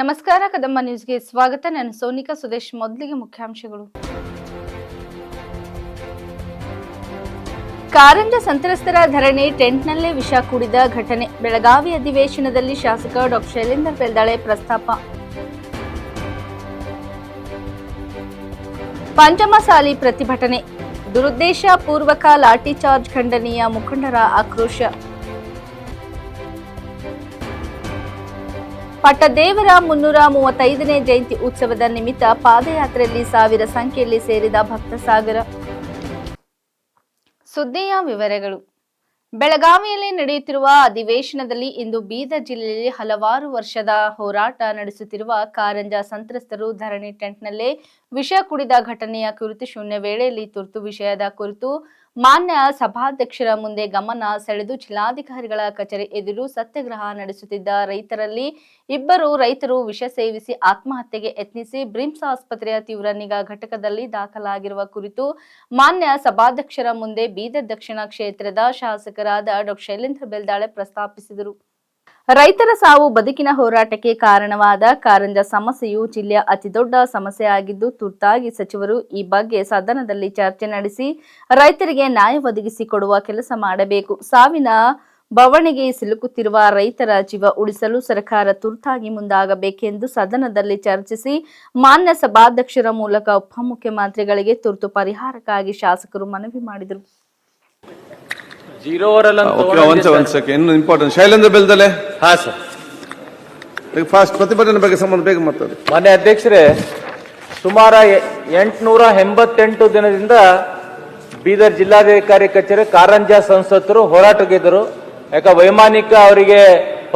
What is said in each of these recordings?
ನಮಸ್ಕಾರ, ಕದಂಬ ನ್ಯೂಸ್ಗೆ ಸ್ವಾಗತ. ನಾನು ಸೋನಿಕಾ ಸುದೇಶ್, ಮೊದಲಿಗೆ ಮುಖ್ಯಾಂಶಗಳು. ಕಾರಂಜ ಸಂತ್ರಸ್ತರ ಧರಣಿ ಟೆಂಟ್ನಲ್ಲೇ ವಿಷ ಕೂಡಿದ ಘಟನೆ. ಬೆಳಗಾವಿ ಅಧಿವೇಶನದಲ್ಲಿ ಶಾಸಕ ಡಾ. ಶೈಲೇಂದ್ರ ಬೆಲ್ದಾಳೆ ಪ್ರಸ್ತಾಪ. ಪಂಚಮಸಾಲಿ ಪ್ರತಿಭಟನೆ. ದುರುದ್ದೇಶ ಪೂರ್ವಕ ಲಾಠಿ ಚಾರ್ಜ್ ಖಂಡನೀಯ ಮುಖಂಡರ ಆಕ್ರೋಶ. ಪಟ್ಟದೇವರ ಮುನ್ನೂರ ಮೂವತ್ತೈದನೇ ಜಯಂತಿ ಉತ್ಸವದ ನಿಮಿತ್ತ ಪಾದಯಾತ್ರೆಯಲ್ಲಿ ಸಾವಿರ ಸಂಖ್ಯೆಯಲ್ಲಿ ಸೇರಿದ ಭಕ್ತ ಸಾಗರ. ಸುದ್ದಿಯ ವಿವರಗಳು. ಬೆಳಗಾವಿಯಲ್ಲಿ ನಡೆಯುತ್ತಿರುವ ಅಧಿವೇಶನದಲ್ಲಿ ಇಂದು ಬೀದರ್ ಜಿಲ್ಲೆಯಲ್ಲಿ ಹಲವಾರು ವರ್ಷದ ಹೋರಾಟ ನಡೆಸುತ್ತಿರುವ ಕಾರಂಜಾ ಸಂತ್ರಸ್ತರು ಧರಣಿ ಟೆಂಟ್ನಲ್ಲೇ ವಿಷ ಕುಡಿದ ಘಟನೆಯ ಕುರಿತು ಶೂನ್ಯ ವೇಳೆಯಲ್ಲಿ ತುರ್ತು ವಿಷಯದ ಕುರಿತು ಮಾನ್ಯ ಸಭಾಧ್ಯಕ್ಷರ ಮುಂದೆ ಗಮನ ಸೆಳೆದು ಜಿಲ್ಲಾಧಿಕಾರಿಗಳ ಕಚೇರಿ ಎದುರು ಸತ್ಯಾಗ್ರಹ ನಡೆಸುತ್ತಿದ್ದ ರೈತರಲ್ಲಿ ಇಬ್ಬರು ರೈತರು ವಿಷ ಸೇವಿಸಿ ಆತ್ಮಹತ್ಯೆಗೆ ಯತ್ನಿಸಿ ಬ್ರಿಮ್ಸ್ ಆಸ್ಪತ್ರೆಯ ತೀವ್ರ ನಿಗಾ ಘಟಕದಲ್ಲಿ ದಾಖಲಾಗಿರುವ ಕುರಿತು ಮಾನ್ಯ ಸಭಾಧ್ಯಕ್ಷರ ಮುಂದೆ ಬೀದರ್ ದಕ್ಷಿಣ ಕ್ಷೇತ್ರದ ಶಾಸಕರಾದ ಡಾಕ್ಟರ್ ಶೈಲೇಂದ್ರ ಬೆಲ್ದಾಳೆ ಪ್ರಸ್ತಾಪಿಸಿದರು. ರೈತರ ಸಾವು ಬದುಕಿನ ಹೋರಾಟಕ್ಕೆ ಕಾರಣವಾದ ಕಾರಂಜ ಸಮಸ್ಯೆಯು ಜಿಲ್ಲೆಯ ಅತಿದೊಡ್ಡ ಸಮಸ್ಯೆ ಆಗಿದ್ದು, ತುರ್ತಾಗಿ ಸಚಿವರು ಈ ಬಗ್ಗೆ ಸದನದಲ್ಲಿ ಚರ್ಚೆ ನಡೆಸಿ ರೈತರಿಗೆ ನ್ಯಾಯ ಒದಗಿಸಿಕೊಡುವ ಕೆಲಸ ಮಾಡಬೇಕು. ಸಾವಿನ ಬವಣೆಗೆ ಸಿಲುಕುತ್ತಿರುವ ರೈತರ ಜೀವ ಉಳಿಸಲು ಸರ್ಕಾರ ತುರ್ತಾಗಿ ಮುಂದಾಗಬೇಕೆಂದು ಸದನದಲ್ಲಿ ಚರ್ಚಿಸಿ, ಮಾನ್ಯ ಸಭಾಧ್ಯಕ್ಷರ ಮೂಲಕ ಉಪಮುಖ್ಯಮಂತ್ರಿಗಳಿಗೆ ತುರ್ತು ಪರಿಹಾರಕ್ಕಾಗಿ ಶಾಸಕರು ಮನವಿ ಮಾಡಿದರು. ಜೀರೋ ಇನ್ನು ಇಂಪಾರ್ಟೆಂಟ್ ಶೈಲೇಂದ್ರ ಬೆಲ್ದಲೆ? ಹಾ ಸರ್. ಫಾಸ್ಟ್ ಪ್ರತಿಭಟನೆ ಬಗ್ಗೆ ಸಂಬಂಧ ಬೇಗ ಮಾತಾಡಿ. ಮಾನ್ಯ ಅಧ್ಯಕ್ಷರೇ ಸುಮಾರು ಎಂಟುನೂರ ಎಂಬತ್ತೆಂಟು ದಿನದಿಂದ ಬೀದರ್ ಜಿಲ್ಲಾಧಿಕಾರಿ ಕಚೇರಿ ಕಾರಂಜ ಸಂಸದರು ಹೋರಾಟಗಿದ್ದರು ಯಾಕ ವೈಮಾನಿಕ ಅವರಿಗೆ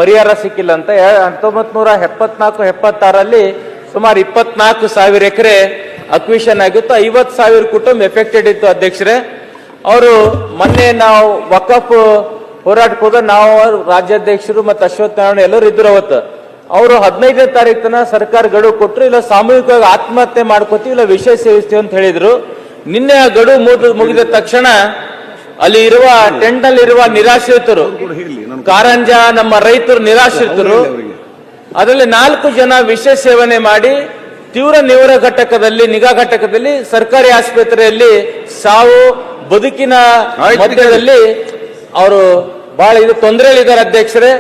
ಪರಿಹಾರ ಸಿಕ್ಕಿಲ್ಲ ಅಂತ ಹತ್ತೊಂಬತ್ ನೂರ ಎಪ್ಪತ್ನಾಲ್ಕು ಎಪ್ಪತ್ತಾರಲ್ಲಿ ಸುಮಾರು ಇಪ್ಪತ್ನಾಲ್ಕು ಸಾವಿರ ಎಕರೆ ಅಕ್ವಿಷನ್ ಆಗಿತ್ತು. ಐವತ್ತು ಸಾವಿರ ಕುಟುಂಬ ಎಫೆಕ್ಟೆಡ್ ಇತ್ತು ಅಧ್ಯಕ್ಷರೇ. ಅವರು ಮೊನ್ನೆ ನಾವು ವಕಫ್ ಹೋರಾಟಕ್ಕೆ ಹೋದ ನಾವು ರಾಜ್ಯಾಧ್ಯಕ್ಷರು ಮತ್ತು ಅಶ್ವಥ್ ನಾರಾಯಣ ಎಲ್ಲರೂ ಇದ್ರು ಅವತ್ತು. ಅವರು ಹದಿನೈದನೇ ತಾರೀಕು ತನ ಸರ್ಕಾರ ಗಡುವು ಕೊಟ್ಟರು ಇಲ್ಲ ಸಾಮೂಹಿಕವಾಗಿ ಆತ್ಮಹತ್ಯೆ ಮಾಡ್ಕೋತೀವಿ ಇಲ್ಲ ವಿಷಯ ಸೇವಿಸ್ತೀವಿ ಅಂತ ಹೇಳಿದ್ರು. ನಿನ್ನೆ ಆ ಗಡುವು ಮುಗಿದ ಮುಗಿದ ತಕ್ಷಣ ಅಲ್ಲಿ ಇರುವ ಟೆಂಟ್ ಅಲ್ಲಿ ಇರುವ ನಿರಾಶ್ರಿತರು, ಕಾರಂಜ ನಮ್ಮ ರೈತರು ನಿರಾಶ್ರಿತರು, ಅದರಲ್ಲಿ ನಾಲ್ಕು ಜನ ವಿಷ ಸೇವನೆ ಮಾಡಿ ತೀವ್ರ ನಿವರ ಘಟಕದಲ್ಲಿ, ನಿಗಾ ಘಟಕದಲ್ಲಿ ಸರ್ಕಾರಿ ಆಸ್ಪತ್ರೆಯಲ್ಲಿ ಸಾವು ಬದುಕಿನ. ಮಧ್ಯದಲ್ಲಿ ಅವರು ಬಹಳ ಇದು ತೊಂದರೆಯಲ್ಲಿದ್ದಾರೆ ಅಧ್ಯಕ್ಷರೇ.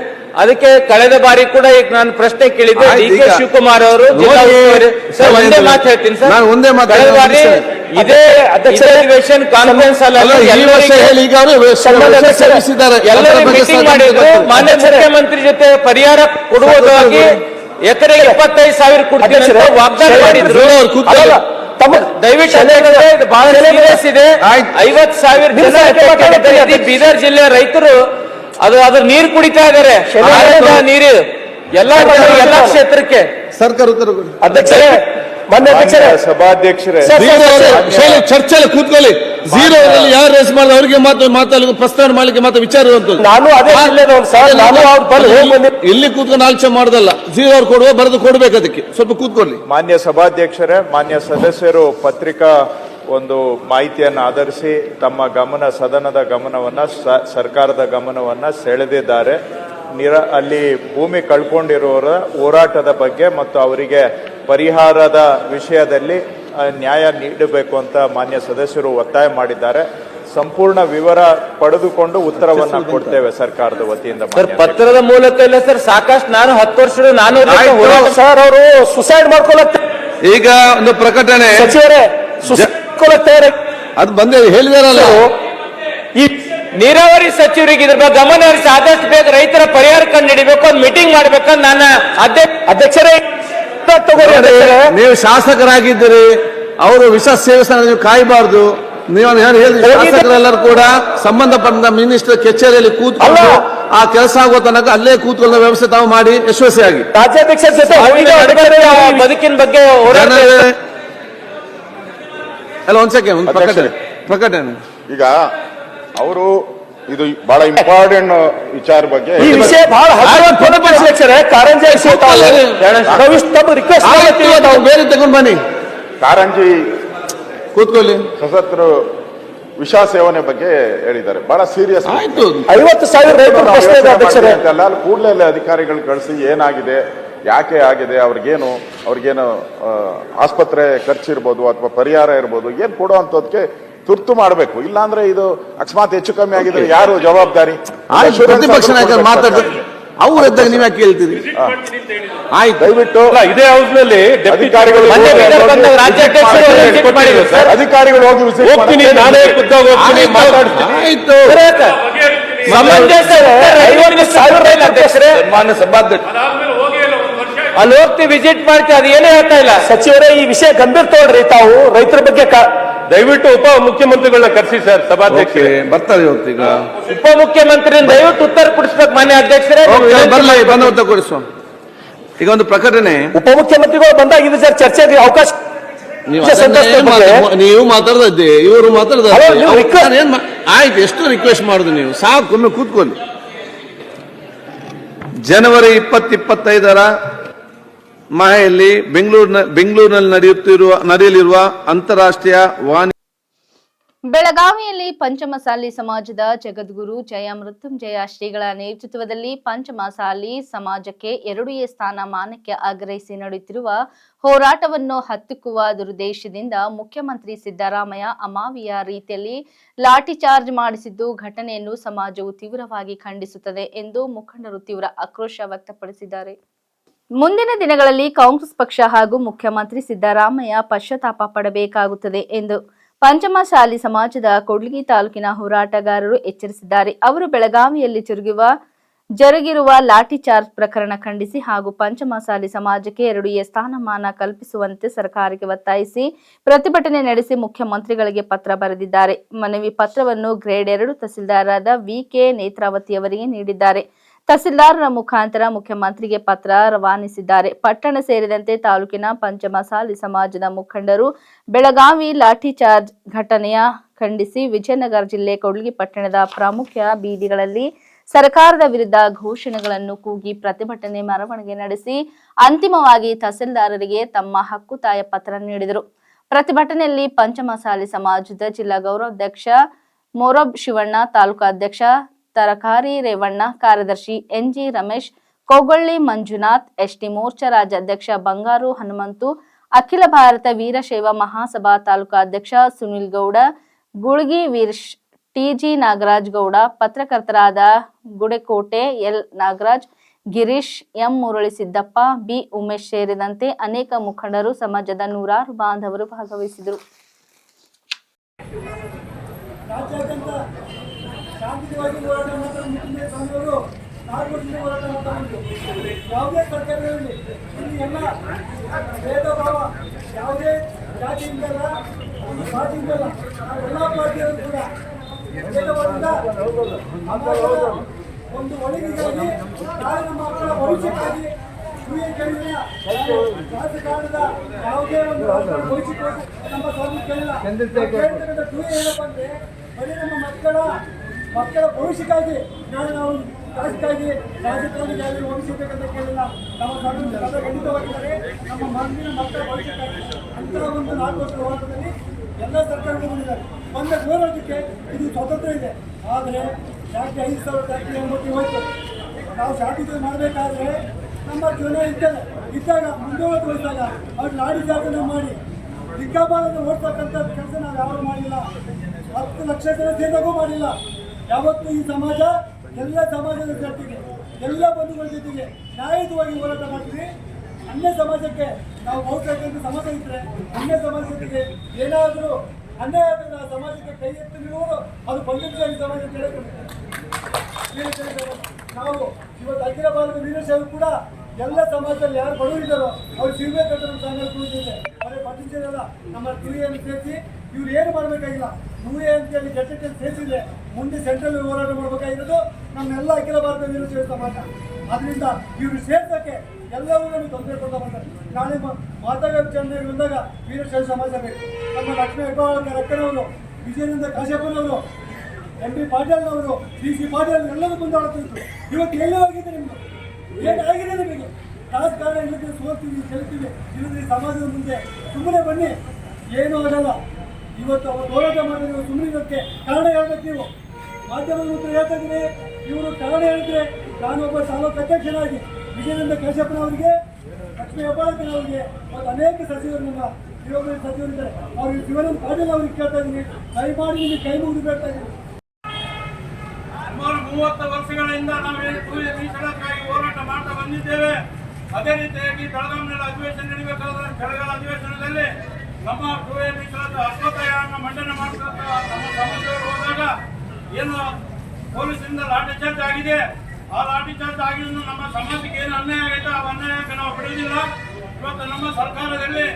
ಅದಕ್ಕೆ ಕಳೆದ ಬಾರಿ ಕೂಡ ಈಗ ನಾನು ಪ್ರಶ್ನೆ ಕೇಳಿದ್ದೆ. ಡಿ ಕೆ ಶಿವಕುಮಾರ್ ಅವರು ಸರ್ ಒಂದೇ ಮಾತು ಹೇಳ್ತೀನಿ ಸರ್. ನಾನು ಒಂದೇ ಮಾತು ಕಳೆದ ಬಾರಿ ಇದೇ ಇದೇ ಅಧಿವೇಶನ್ ಕಾನ್ಫರೆನ್ಸ್ ಅಲ್ಲ ಎಲ್ಲರೂ ಮೀಟಿಂಗ್ ಮಾಡಿದ್ರು. ಬರ್ತದೆ. ಮಾನ್ಯ ಮುಖ್ಯಮಂತ್ರಿ ಜೊತೆ ಪರಿಹಾರ ಕೊಡುವುದಾಗಿ ಎಕರೆಗೆ ಇಪ್ಪತ್ತೈದು ಸಾವಿರ ಕೊಡ್ತೀನಿ ವಾಗ್ದಾನ ಮಾಡಿದ್ರು. ಐವತ್ ಸಾವಿರ ಜನ. ಬೀದರ್ ಜಿಲ್ಲೆಯ ರೈತರು ಅದು ಅದ್ರ ನೀರು ಕುಡಿತಾ ಇದಾರೆ ನೀರು. ಎಲ್ಲಾ ಎಲ್ಲಾ ಕ್ಷೇತ್ರಕ್ಕೆ. ಸರ್ಕಾರ ಅಧ್ಯಕ್ಷರೇ ಮೊನ್ನೆ ಅಧ್ಯಕ್ಷರೇ. ಸಭಾಧ್ಯಕ್ಷರೇ. ಚರ್ಚೆ ಚರ್ಚೆಯಲ್ಲಿ ಕೂತ್ಕೊಳ್ಳಿ. ಝೀರೋ ಅವರಲ್ಲಿ ಯಾರು ರೇಸ್ ಮಾಡಿದ ಅವರಿಗೆ ಮಾತು ಮಾತಾಡಲಿಕ್ಕೆ ಪ್ರಸ್ತಾವ ಮಾಡ್ಲಿಕ್ಕೆ ಮಾತ್ರ ವಿಚಾರ. ನಾನು ಅದೇ ಜಿಲ್ಲೆದವನು ಸರ್ ನಾನು ಅವ್ರು ಬಂದು ಹೋಗಿ ಬಂದಿದ್ದೆ ಇಲ್ಲಿ ಕೂತ್ಕೊಂಡು ಆಲೋಚನೆ ಮಾಡೋದಲ್ಲ. ಝೀರೋ ಅವ್ರು ಕೊಡುವ ಬರೆದು ಕೊಡ್ಬೇಕು ಅದಕ್ಕೆ. ಸ್ವಲ್ಪ ಕೂತ್ಕೊಳ್ಳಿ. ಮಾನ್ಯ ಸಭಾಧ್ಯಕ್ಷರೇ ಮಾನ್ಯ ಸದಸ್ಯರು ಪತ್ರಿಕಾ ಒಂದು ಮಾಹಿತಿಯನ್ನು ಆಧರಿಸಿ ತಮ್ಮ ಗಮನ ಸದನದ ಗಮನವನ್ನ ಸ- ಸರ್ಕಾರದ ಗಮನವನ್ನ ಸೆಳೆದಿದ್ದಾರೆ. ನಿರ ಅಲ್ಲಿ ಭೂಮಿ ಕಳ್ಕೊಂಡಿರೋರ ಹೋರಾಟದ ಬಗ್ಗೆ ಮತ್ತು ಅವರಿಗೆ ಪರಿಹಾರದ ವಿಷಯದಲ್ಲಿ ನ್ಯಾಯ ನೀಡಬೇಕು ಅಂತ ಮಾನ್ಯ ಸದಸ್ಯರು ಒತ್ತಾಯ ಮಾಡಿದ್ದಾರೆ. ಸಂಪೂರ್ಣ ವಿವರ ಪಡೆದುಕೊಂಡು ಉತ್ತರವನ್ನ ಕೊಡ್ತೇವೆ ಸರ್ಕಾರದ ವತಿಯಿಂದ ಸರ್ ಪತ್ರದ ಮೂಲಕ ಇಲ್ಲ ಸರ್ ಸಾಕಷ್ಟು ನಾನು ಹತ್ತು ವರ್ಷದ ನಾನು ಸರ್ ಅವರು ಸುಸೈಡ್ ಮಾಡ್ಕೊಳ್ಳುತ್ತೆ. ಈಗ ಒಂದು ಪ್ರಕಟಣೆ. ಸಚಿವರೇ ಸುಸೈಡ್ ಅದು ಬಂದೆ ಹೇಳಿದಾರಲ್ಲ ಈ ನೀರಾವರಿ ಸಚಿವರಿಗೆ ಇದ್ರ ಬಗ್ಗೆ ಗಮನ ಹರಿಸಿ ಆದಷ್ಟು ಬೇಗ ರೈತರ ಪರಿಹಾರ ಕಂಡು ಹಿಡಿಬೇಕು ಒಂದು ಮೀಟಿಂಗ್ ಮಾಡ್ಬೇಕಂತ ನನ್ನ ಅಧ್ಯಕ್ಷ ಅಧ್ಯಕ್ಷರೇ ತಗೋರಿ. ನೀವು ಶಾಸಕರಾಗಿದ್ದೀರಿ ಅವರು ವಿಷ ಸೇವಿಸ್ತಾರೆ ನೀವು ಕಾಯಬಾರ್ದು. ನೀವು ಏನು ಹೇಳಿ ಶಾಸಕರೆಲ್ಲರೂ ಕೂಡ ಸಂಬಂಧಪಟ್ಟ ಮಿನಿಸ್ಟರ್ ಕಚೇರಿಯಲ್ಲಿ ಕೂತ್ಕೊಂಡು ಆ ಕೆಲಸ ಆಗೋ ತನಕ ಅಲ್ಲೇ ಕೂತ್ಕೊಳ್ಳೋ ವ್ಯವಸ್ಥೆ ತಾವು ಮಾಡಿ ಯಶಸ್ವಿಯಾಗಿ. ರಾಜ್ಯಾಧ್ಯಕ್ಷ ಜೊತೆ ಬದುಕಿನ ಬಗ್ಗೆ ಅಲ್ಲ ಒಂದ್ ಸೆಕೆಂಡ್ ಒಂದು ಪ್ರಕಟಣೆ ಪ್ರಕಟಣೆ. ಈಗ ಅವರು ಇದು ಬಹಳ ಇಂಪಾರ್ಟೆಂಟ್ ವಿಚಾರ ಬಗ್ಗೆ ಈ ವಿಷಯ ಬಹಳ ಕಾರಂಜಿ ವಿಷಯ ರಿಕ್ವೆಸ್ಟ್ ತಾವು ಬೇರೆ ತಗೊಂಡ್ ಬನ್ನಿ. ಕಾರಂಜಿ ಕೂತ್ಕೊಳ್ಳಿ. ಸಶಸ್ತ್ರ ವಿಷ ಸೇವನೆ ಬಗ್ಗೆ ಹೇಳಿದ್ದಾರೆ. ಬಹಳ ಸೀರಿಯಸ್ ಆಯ್ತು. ಐವತ್ತು ಸಾವಿರ ರೈತರ ಪ್ರಶ್ನೆ ಇದೆ ಅಧ್ಯಕ್ಷರೇ. ಕೂಡಲೇ ಅಲ್ಲಿ ಅಧಿಕಾರಿಗಳು ಕಳಿಸಿ ಏನಾಗಿದೆ ಯಾಕೆ ಆಗಿದೆ ಅವ್ರಿಗೇನು ಅವ್ರಿಗೇನು ಆಸ್ಪತ್ರೆ ಖರ್ಚು ಇರ್ಬೋದು ಅಥವಾ ಪರಿಹಾರ ಇರ್ಬೋದು ಏನು ಕೊಡೋ ಅಂಥದ್ದಕ್ಕೆ ತುರ್ತು ಮಾಡಬೇಕು. ಇಲ್ಲಾಂದ್ರೆ ಇದು ಅಕಸ್ಮಾತ್ ಹೆಚ್ಚು ಕಮ್ಮಿ ಆಗಿದ್ರೆ ಯಾರು ಜವಾಬ್ದಾರಿ? ಪ್ರತಿಪಕ್ಷ ನಾಯಕರು ಮಾತಾಡ್ತಾರೆ ಅವ್ರ ಇದ್ದಾಗ ನೀವ್ ಯಾಕೆ ಕೇಳ್ತೀರಿ? ಆಯ್ತು. ದಯವಿಟ್ಟು ಇದೇ ಹೌಸ್ನಲ್ಲಿ ಅಧಿಕಾರಿಗಳು ಮೊನ್ನೆ ಬೀದರ್ ಬಂದಾಗ ರಾಜ್ಯಾಧ್ಯಕ್ಷರು ಮಾಡಿದ್ರು ಸರ್. ಅಧಿಕಾರಿಗಳು ಹೋಗಿ visit ಹೋಗ್ತೀನಿ ನಾನೇ ಖುದ್ದಾಗಿ ಹೋಗ್ತೀನಿ ಮಾತಾಡ್ತೀನಿ. ಆಯ್ತು. ಅಲ್ಲಿ ಹೋಗ್ತಿ ವಿಸಿಟ್ ಮಾಡ್ತೀವಿ ಅದು ಏನೇ ಹೇಳ್ತಾ ಇಲ್ಲ. ಸಚಿವರೇ ಈ ವಿಷಯ ಗಂಭೀರ ತಗೊಳ್ರಿ. ತಾವು ರೈತರ ಬಗ್ಗೆ ಕ- ದಯವಿಟ್ಟು ಉಪ ಮುಖ್ಯಮಂತ್ರಿಗಳನ್ನ ಕರೆಸಿ ಸರ್ ಸಭಾಧ್ಯಕ್ಷ ಸಭಾಧ್ಯಕ್ಷರೇ ಬರ್ತಾರೆ ಇವತ್ತು ಈಗ ಉಪಮುಖ್ಯಮಂತ್ರಿ ದಯವಿಟ್ಟು ಉತ್ತರ ಕೊಡಿಸ್ಬೇಕು ಮಾನ್ಯ ಅಧ್ಯಕ್ಷರೇ. ಓಕೆ, ಬಂದ ಕೊಡಿಸುವ. ಈಗ ಒಂದು ಪ್ರಕಟಣೆ. ಉಪಮುಖ್ಯಮಂತ್ರಿಗಳು ಬಂದಾಗ ಇದು ಸರ್ ಚರ್ಚೆಗೆ ಅವಕಾಶ ನೀವು ವಿಷಯ ಅದನ್ನೇ ಸಂದರ್ಭ ಬಗ್ಗೆ- ಮಾತು- ನೀವು ಮಾತಾಡದೆ ಇವರು ಮಾತಾಡದ ಆಯ್ತು ಎಷ್ಟು ರಿಕ್ವೆಸ್ಟ್ ಮಾಡುದು ನೀವು? ಸಾಕು ಒಮ್ಮೆ ಕೂತ್ಕೊಳ್ಳಿ. ಜನವರಿ ಇಪ್ಪತ್ತಿಪ್ಪತ್ತೈದರ ಮಾಹೆಯಲ್ಲಿ ಬೆಂಗಳೂರಿನ ಬೆಂಗಳೂರಿನಲ್ಲಿ ನಡೆಯುತ್ತಿರುವ ನಡೆಯಲಿರುವ ಅಂತಾರಾಷ್ಟ್ರೀಯ ವಾಣಿ ಬೆಳಗಾವಿಯಲ್ಲಿ ಪಂಚಮಸಾಲಿ ಸಮಾಜದ ಜಗದ್ಗುರು ಜಯ ಮೃತ್ಯುಂಜಯ ಶ್ರೀಗಳ ನೇತೃತ್ವದಲ್ಲಿ ಪಂಚಮಸಾಲಿ ಸಮಾಜಕ್ಕೆ ಎರಡು ಎ ಸ್ಥಾನಮಾನಕ್ಕೆ ಆಗ್ರಹಿಸಿ ನಡೆಯುತ್ತಿರುವ ಹೋರಾಟವನ್ನು ಹತ್ತಿಕ್ಕುವ ದುರುದ್ದೇಶದಿಂದ ಮುಖ್ಯಮಂತ್ರಿ ಸಿದ್ದರಾಮಯ್ಯ ಅಮಾವಿಯ ರೀತಿಯಲ್ಲಿ ಲಾಠಿ ಚಾರ್ಜ್ ಮಾಡಿಸಿದ್ದು ಘಟನೆಯನ್ನು ಸಮಾಜವು ತೀವ್ರವಾಗಿ ಖಂಡಿಸುತ್ತದೆ ಎಂದು ಮುಖಂಡರು ತೀವ್ರ ಆಕ್ರೋಶ ವ್ಯಕ್ತಪಡಿಸಿದ್ದಾರೆ. ಮುಂದಿನ ದಿನಗಳಲ್ಲಿ ಕಾಂಗ್ರೆಸ್ ಪಕ್ಷ ಹಾಗೂ ಮುಖ್ಯಮಂತ್ರಿ ಸಿದ್ದರಾಮಯ್ಯ ಪಶ್ಚಾತ್ತಾಪ ಪಡಬೇಕಾಗುತ್ತದೆ ಎಂದು ಪಂಚಮಸಾಲಿ ಸಮಾಜದ ಕೊಡ್ಲಿಗಿ ತಾಲೂಕಿನ ಹೋರಾಟಗಾರರು ಎಚ್ಚರಿಸಿದ್ದಾರೆ. ಅವರು ಬೆಳಗಾವಿಯಲ್ಲಿ ಜರುಗಿರುವ ಜರುಗಿರುವ ಲಾಠಿ ಚಾರ್ಜ್ ಪ್ರಕರಣ ಖಂಡಿಸಿ ಹಾಗೂ ಪಂಚಮಸಾಲಿ ಸಮಾಜಕ್ಕೆ ಎರಡು ಸ್ಥಾನಮಾನ ಕಲ್ಪಿಸುವಂತೆ ಸರ್ಕಾರಕ್ಕೆ ಒತ್ತಾಯಿಸಿ ಪ್ರತಿಭಟನೆ ನಡೆಸಿ ಮುಖ್ಯಮಂತ್ರಿಗಳಿಗೆ ಪತ್ರ ಬರೆದಿದ್ದಾರೆ. ಮನವಿ ಪತ್ರವನ್ನು ಗ್ರೇಡ್ ಎರಡು ತಹಸೀಲ್ದಾರಾದ ವಿಕೆ ನೇತ್ರಾವತಿಯವರಿಗೆ ನೀಡಿದ್ದಾರೆ. ತಹಸೀಲ್ದಾರರ ಮುಖಾಂತರ ಮುಖ್ಯಮಂತ್ರಿಗೆ ಪತ್ರ ರವಾನಿಸಿದ್ದಾರೆ. ಪಟ್ಟಣ ಸೇರಿದಂತೆ ತಾಲೂಕಿನ ಪಂಚಮಸಾಲಿ ಸಮಾಜದ ಮುಖಂಡರು ಬೆಳಗಾವಿ ಲಾಠಿ ಚಾರ್ಜ್ ಘಟನೆಯ ಖಂಡಿಸಿ ವಿಜಯನಗರ ಜಿಲ್ಲೆ ಕೊಡ್ಲಿ ಪಟ್ಟಣದ ಪ್ರಮುಖ ಬೀದಿಗಳಲ್ಲಿ ಸರ್ಕಾರದ ವಿರುದ್ಧ ಘೋಷಣೆಗಳನ್ನು ಕೂಗಿ ಪ್ರತಿಭಟನೆ ಮೆರವಣಿಗೆ ನಡೆಸಿ ಅಂತಿಮವಾಗಿ ತಹಸೀಲ್ದಾರರಿಗೆ ತಮ್ಮ ಹಕ್ಕುತಾಯ ಪತ್ರ ನೀಡಿದರು. ಪ್ರತಿಭಟನೆಯಲ್ಲಿ ಪಂಚಮಸಾಲಿ ಸಮಾಜದ ಜಿಲ್ಲಾ ಗೌರವಾಧ್ಯಕ್ಷ ಮೊರಬ್ ಶಿವಣ್ಣ ತಾಲೂಕಾ ಅಧ್ಯಕ್ಷ ತರಕಾರಿ ರೇವಣ್ಣ ಕಾರ್ಯದರ್ಶಿ N G Ramesh, Kogolli Manjunath, ST Morcha ರಾಜ್ಯಾಧ್ಯಕ್ಷ ಬಂಗಾರು ಹನುಮಂತು, ಅಖಿಲ ಭಾರತ ವೀರಶೈವ ಮಹಾಸಭಾ ತಾಲೂಕಾ ಅಧ್ಯಕ್ಷ Sunil Gowda, Gulgi Veeresh, T G Nagaraj Gowda, ಪತ್ರಕರ್ತರಾದ Gudekote L. Nagaraj, Girish M. Murali Siddappa, B. Umesh ಸೇರಿದಂತೆ ಅನೇಕ ಮುಖಂಡರು ಸಮಾಜದ ನೂರಾರು ಬಾಂಧವರು ಭಾಗವಹಿಸಿದರು. ಶಾಂತಿಯುತವಾಗಿ ಹೋರಾಟ ಮಾಡ್ತಾರೆ ಮುಖ್ಯಮಂತ್ರಿ ಸ್ವಾಮಿಯವರು ನಾಲ್ಕು ಹೋರಾಟ ಮಾಡ್ತಾ ಉಂಟು ಯಾವುದೇ ಸರ್ಕಾರದಲ್ಲಿ ಇಲ್ಲಿ ಎಲ್ಲ ಭೇದ ಭಾವ ಯಾವುದೇ ಜಾತಿಯಿಂದಲ್ಲ ಒಂದು ಪಾರ್ಟಿಯಿಂದಲ್ಲ ಎಲ್ಲ ಪಾರ್ಟಿಯವರು ಕೂಡ ಭೇದವಾದಿಂದ ಒಂದು ಒಳಗಿಗಾಗಿ ಕಾರಣ ಮಕ್ಕಳ ಭವಿಷ್ಯಕ್ಕಾಗಿ ರಾಜಕಾರಣದ ಯಾವುದೇ ಒಂದು ಭವಿಷ್ಯ ನಮ್ಮ ಸ್ವಾಮಿ ಕೇಳಿಲ್ಲ. ಏನಪ್ಪ ಅಂದ್ರೆ ಬರೀ ನಮ್ಮ ಮಕ್ಕಳ ಮಕ್ಕಳ ಭವಿಷ್ಯಕ್ಕಾಗಿ ನಾಳೆ ನಾವು ರಾಜಕ್ಕಾಗಿ ರಾಜಕಾರಣಿಗಾಗಿ ಹೋಗಿಸಬೇಕಂತ ಕೇಳಿಲ್ಲ. ನಮ್ಮ ಕಥೆ ಖಂಡಿತವಾಗಿದ್ದಾರೆ. ನಮ್ಮ ಮಂದಿನ ಮಕ್ಕಳ ಭವಿಷ್ಯಕ್ಕಾಗಿ ಅಂತಹ ಒಂದು ನಾಲ್ಕು ವರ್ಷದ ಹೋರಾಟದಲ್ಲಿ ಎಲ್ಲ ಸರ್ಕಾರಗಳು ಬಂದಿದ್ದಾರೆ. ಬಂದ ಹೋರಾಟಕ್ಕೆ ಇದು ಸ್ವತಂತ್ರ ಇದೆ. ಆದರೆ ಯಾಕೆ ಐದು ಸಾವಿರ ಟ್ಯಾಕ್ಸಿ ಎಂಬತ್ತಿ ಹೋಯ್ತು. ನಾವು ಶಾಂತಿಯುತ ಮಾಡಬೇಕಾದ್ರೆ ನಮ್ಮ ಜನ ಇದ್ದಾಗ ಇದ್ದಾಗ, ಮುಂದುವರೆದು ಹೋದಾಗ ಅವ್ರು ನಾಡಿ ಜಾಗನ ಮಾಡಿ ದಿಗ್ಗಬಾಲನ್ನು ಓಡ್ತಕ್ಕಂಥ ಕೆಲಸ ನಾವು ಯಾರು ಮಾಡಿಲ್ಲ. ಹತ್ತು ಲಕ್ಷ ಜನ ಸೇರಿದಾಗೂ ಮಾಡಿಲ್ಲ. ಯಾವತ್ತೂ ಈ ಸಮಾಜ, ಎಲ್ಲ ಸಮಾಜದ ಜೊತೆಗೆ, ಎಲ್ಲ ಬಂಧುಗಳ ಜೊತೆಗೆ ನ್ಯಾಯಯುತವಾಗಿ ಹೋರಾಟ ಮಾಡ್ತೀವಿ. ಅನ್ಯ ಸಮಾಜಕ್ಕೆ ನಾವು ಹೋಗ್ತಕ್ಕಂಥ ಸಮಾಜ ಇದ್ರೆ, ಅನ್ಯ ಸಮಾಜ ಜೊತೆಗೆ ಏನಾದರೂ ಅನ್ಯಾಯ ಆದರೆ ಆ ಸಮಾಜಕ್ಕೆ ಕೈ ಎತ್ತಿ ನಿಲ್ಲುವುದು ಅದು ಈ ಸಮಾಜ ನಾವು ಇವತ್ತು ಅಖಿಲ ಭಾರತ ಕೂಡ ಎಲ್ಲ ಸಮಾಜದಲ್ಲಿ ಯಾರು ಬಡವರಿದ್ದಾರೋ ಅವ್ರು ಸಿಗಬೇಕಂತ ನಮ್ಮ ಸಂಘ ಇದೆ ಅದೇ ಪಟ್ಟಿದ್ದೀರಲ್ಲ ನಮ್ಮ ತಿಳಿಯನ್ನು ಸೇರಿಸಿ, ಇವ್ರು ಏನು ಮಾಡಬೇಕಾಗಿಲ್ಲ ನೂರೇ ಅಂತೇಳಿ ಘಟಕ ಸೇರಿಸಿದ್ರೆ ಮುಂದೆ ಸೆಂಟ್ರಲ್ ಹೋರಾಟ ಮಾಡಬೇಕಾಗಿರೋದು ನಮ್ಮೆಲ್ಲ ಅಖಿಲ ಭಾರತ ವೀರಶೈವ ಸಮಾಜ ಅದರಿಂದ ಇವರು ಸೇರ್ಸೋಕ್ಕೆ ಎಲ್ಲವೂ ನಮಗೆ ತೊಂದರೆ ಕೊಡ್ತಾ ಬರ್ತಾರೆ ನಾಳೆ ಮಾತಾಗ ಚಂದ್ರ ಬಂದಾಗ ವೀರಶೈವ ಸಮಾಜ ಬೇಕು ನಮ್ಮ ಲಕ್ಷ್ಮೀ ಹೆಬ್ಬಾಳ್ಕರ್ ಅಕ್ಕನವರು, ವಿಜಯನಂದ ಕಾಶಪ್ಪನವರು ಎಂ ಪಿ ಪಾಟೀಲ್ನವರು, ಡಿ ಸಿ ಪಾಟೀಲ್ ಎಲ್ಲರೂ ಮುಂದಾಡುತ್ತಿತ್ತು ಇವತ್ತು ಎಲ್ಲೋ ಹೋಗಿದೆ ನಿಮ್ಮದು ಏನಾಗಿದೆ ನಿಮಗೆ? ರಾಜಕಾರಣ ಇಲ್ಲದೆ ಸೋಲ್ತೀವಿ, ಗೆಲ್ತೀವಿ ಇಲ್ಲದ್ರೆ ಈ ಸಮಾಜದ ಮುಂದೆ ಸುಮ್ಮನೆ ಬನ್ನಿ. ಏನೂ ಆಗಲ್ಲ. ಇವತ್ತು ಅವರು ಹೋರಾಟ ಮಾಡಿದ್ರೆ ಸುಮ್ಮನೆ ಇರೋಕ್ಕೆ ಕಾರಣ ಹೇಳ್ಬೇಕು ನೀವು. ಮಾಧ್ಯಮದ ಮುಂದೆ ಹೇಳ್ತಾ ಇವರು ಕಾರಣ ಹೇಳಿದ್ರೆ ನಾನೊಬ್ಬ ತಾಲೂಕು ಅಧ್ಯಕ್ಷನಾಗಿ ವಿಜಯನಂದ ಕಶ್ಯಪ್ಪನವರಿಗೆ ಲಕ್ಷ್ಮೀ ಹೆಬ್ಬಾಳಕನವರಿಗೆ ಮತ್ತು ಅನೇಕ ಸಚಿವರು ನಮ್ಮ ಶಿವಮೊಗ್ಗ ಸಚಿವರಿದ್ದಾರೆ ಅವ್ರಿಗೆ ಶಿವಾನಂದ ಪಾಟೀಲ್ ಅವ್ರಿಗೆ ಕೇಳ್ತಾ ಇದ್ದೀನಿ. ಮಾಡಿ ನಿಮಗೆ ಕೈ ಮುಗಿದು ಬೇಡ್ತಾ ಇದ್ದೀನಿ. ಸುಮಾರು ಮೂವತ್ತು ವರ್ಷಗಳಿಂದ ನಾವು ಮೀಸಲಾತಿಗಾಗಿ ಹೋರಾಟ ಮಾಡ್ತಾ ಬಂದಿದ್ದೇವೆ. ಅದೇ ರೀತಿಯಾಗಿ ಬೆಳಗಾವಿನಲ್ಲಿ ಅಧಿವೇಶನ ನಡೀಬೇಕಾದ್ರೆ ಬೆಳಗಾವಿ ಅಧಿವೇಶನದಲ್ಲಿ ನಮ್ಮ ಸೂರ್ಯ ಮೀಸಲಾತಿ ಅಶ್ವತ್ಥಯನ್ನು ಮಂಡನೆ ಮಾಡ್ಕೊಂತ ನಮ್ಮ ಸಮಾಜದವರು ಹೋದಾಗ ಏನು ಪೊಲೀಸರಿಂದ ಲಾಠಿ ಚಾರ್ಜ್ ಆಗಿದೆ. ಆ ಲಾಠಿ ಚಾರ್ಜ್ ಆಗಿದ್ದು ನಮ್ಮ ಸಮಾಜಕ್ಕೆ ಏನು ಅನ್ಯಾಯ ಆಗೈತೆ? ಆ ಅನ್ಯಾಯಕ್ಕೆ ನಾವು ಬಿಡುವುದಿಲ್ಲ. ಇವತ್ತು ನಮ್ಮ ಸರ್ಕಾರದಲ್ಲಿ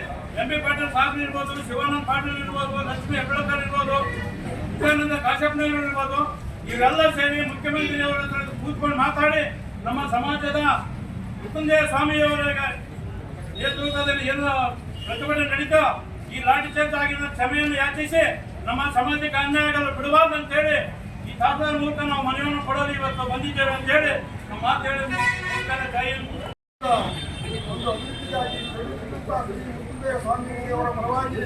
ಎಂ ಬಿ ಪಾಟೀಲ್ ಸಾಹೇಬ್ ಇರ್ಬೋದು, ಶಿವಾನಂದ ಪಾಟೀಲ್ ಇರ್ಬೋದು, ಲಕ್ಷ್ಮೀ ಹೆಬ್ಬಳಕರ್ ಇರ್ಬೋದು ವಿಜಯಾನಂದ ಕಾಶ್ಯಪ್ನವರು ಇರ್ಬೋದು ಇವರೆಲ್ಲ ಸೇರಿ ಮುಖ್ಯಮಂತ್ರಿಯವರ ಹತ್ರ ಕೂತ್ಕೊಂಡು ಮಾತಾಡಿ ನಮ್ಮ ಸಮಾಜದ ಮೃತ್ಯುಂಜಯ ಸ್ವಾಮಿಯವರ ನೇತೃತ್ವದಲ್ಲಿ ಏನು ಪ್ರತಿಭಟನೆ ನಡೀತೋ ಈ ಲಾಠಿ ಚಾರ್ಜ್ ಆಗಿರೋ ಕ್ಷಮೆಯನ್ನು ಯಾಚಿಸಿ ನಮ್ಮ ಸಮಾಜಕ್ಕೆ ಅನ್ಯಾಯಗಳು ಬಿಡಬಾರ್ದು ಅಂತ ಹೇಳಿ ಈ ತಾತನ ಮೂಲಕ ನಾವು ಮನೆಯನ್ನು ಕೊಡಲು ಇವತ್ತು ಬಂದಿದ್ದೇವೆ ಅಂತ ಹೇಳಿ ನಮ್ಮ ಮಾತು ಹೇಳಿ ಮುಗಿಸ್ತೇನೆ. ಜೈ ಹಿಂದ್. ಒಂದು ಅಭಿವೃದ್ಧಿಗಾಗಿ ಸ್ವಾಮಿಯವರ ಪರವಾಗಿ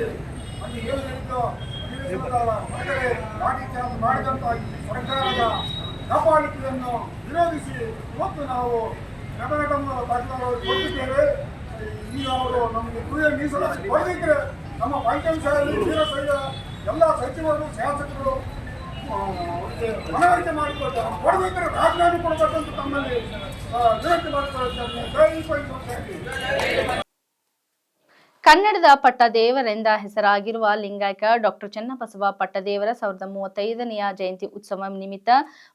ಅಲ್ಲಿ ವಿಧಿಸುವುದಲ್ಲ ಹೊರಗಡೆ ಲಾಠಿ ಚಾರ್ಜ್ ಮಾಡಿದಂಥ ಈ ಸರ್ಕಾರದ ದಬ್ಬಾಳಿಕೆಯನ್ನು ವಿರೋಧಿಸಿ ಇವತ್ತು ನಾವು ಮೆಮೊರೇಟಮ್ ದಾಖಲಾಗಿ ಕೊಟ್ಟಿದ್ದೇವೆ ಈಗ ಅವರು ನಮಗೆ ಮೀಸಲಾತಿ ಕೊಡದಿದ್ದರೆ ನಮ್ಮ ಪಂಚಾಯತ್ ಸೈಡ ಎಲ್ಲ ಸಚಿವರು ಶಾಸಕರು ಮನವರಿಕೆ ಮಾಡಿಕೊಳ್ತಾರೆ. ಕೊಡಬೇಕಾದ್ರೆ ರಾಜೀನಾಮೆ ಕೊಡಬೇಕಂತ ತಮ್ಮಲ್ಲಿ ವಿನಂತಿ ಪಂಚಾಯತ್ ಕನ್ನಡದ ಪಟ್ಟದೇವರೆಂದ ಹೆಸರಾಗಿರುವ ಲಿಂಗಾಯಕ ಡಾಕ್ಟರ್ ಚನ್ನಬಸವ ಪಟ್ಟದೇವರ ಸಾವಿರದ ಮೂವತ್ತೈದನೆಯ ಜಯಂತಿ ಉತ್ಸವ ನಿಮಿತ್ತ